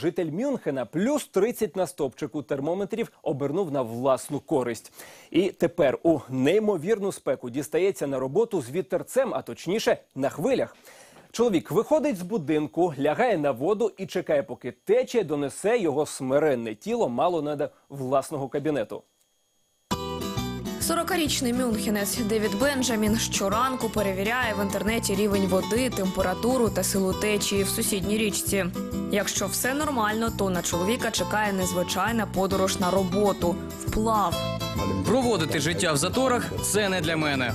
Житель Мюнхена плюс 30 на стопчику термометрів обернув на власну користь. І тепер у неймовірну спеку дістається на роботу з вітерцем, а точніше на хвилях. Чоловік виходить з будинку, лягає на воду і чекає, поки течія донесе його смиренне тіло мало не до власного кабінету. 40-річний мюнхенець Девід Бенджамін щоранку перевіряє в інтернеті рівень води, температуру та силу течії в сусідній річці. Якщо все нормально, то на чоловіка чекає незвичайна подорож на роботу вплав. Проводити життя в заторах це не для мене.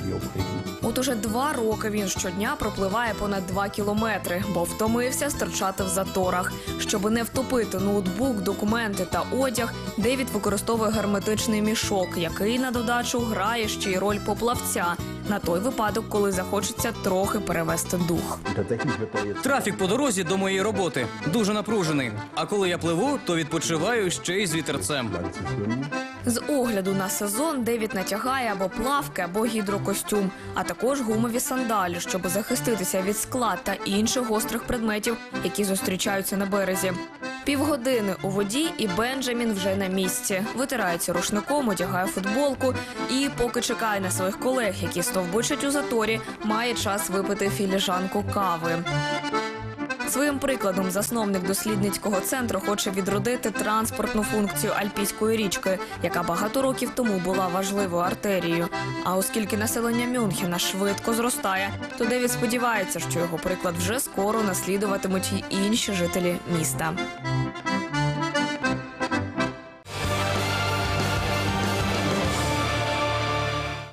От уже два роки він щодня пропливає понад два кілометри, бо втомився стирчати в заторах. Щоб не втопити ноутбук, документи та одяг, Девід використовує герметичний мішок, який на додачу грає ще й роль поплавця на той випадок, коли захочеться трохи перевести дух. Трафік по дорозі до моєї роботи дуже напружений. А коли я пливу, то відпочиваю ще й з вітерцем. З огляду на сезон Девід натягає або плавки, або гідрокостюм, а також гумові сандалі, щоб захиститися від скла та інших гострих предметів, які зустрічаються на березі. Півгодини у воді, і Бенджамін вже на місці. Витирається рушником, одягає футболку і, поки чекає на своїх колег, які стовбичать у заторі, має час випити філіжанку кави. Своїм прикладом засновник дослідницького центру хоче відродити транспортну функцію Альпійської річки, яка багато років тому була важливою артерією. А оскільки населення Мюнхена швидко зростає, то Девід сподівається, що його приклад вже скоро наслідуватимуть й інші жителі міста.